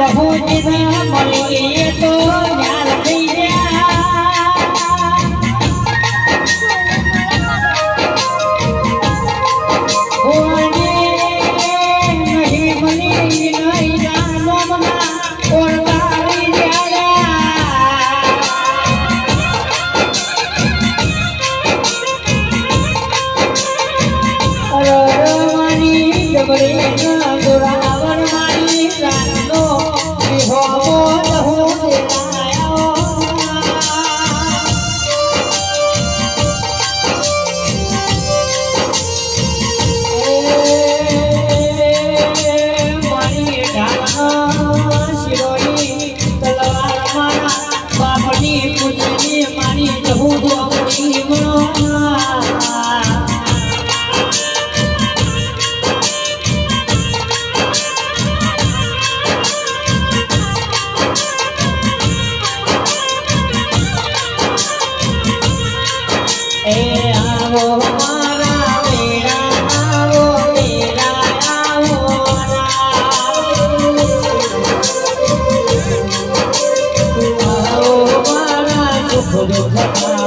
પ્રભુ જીવે મળીએ તો યા Oh, look, look, look.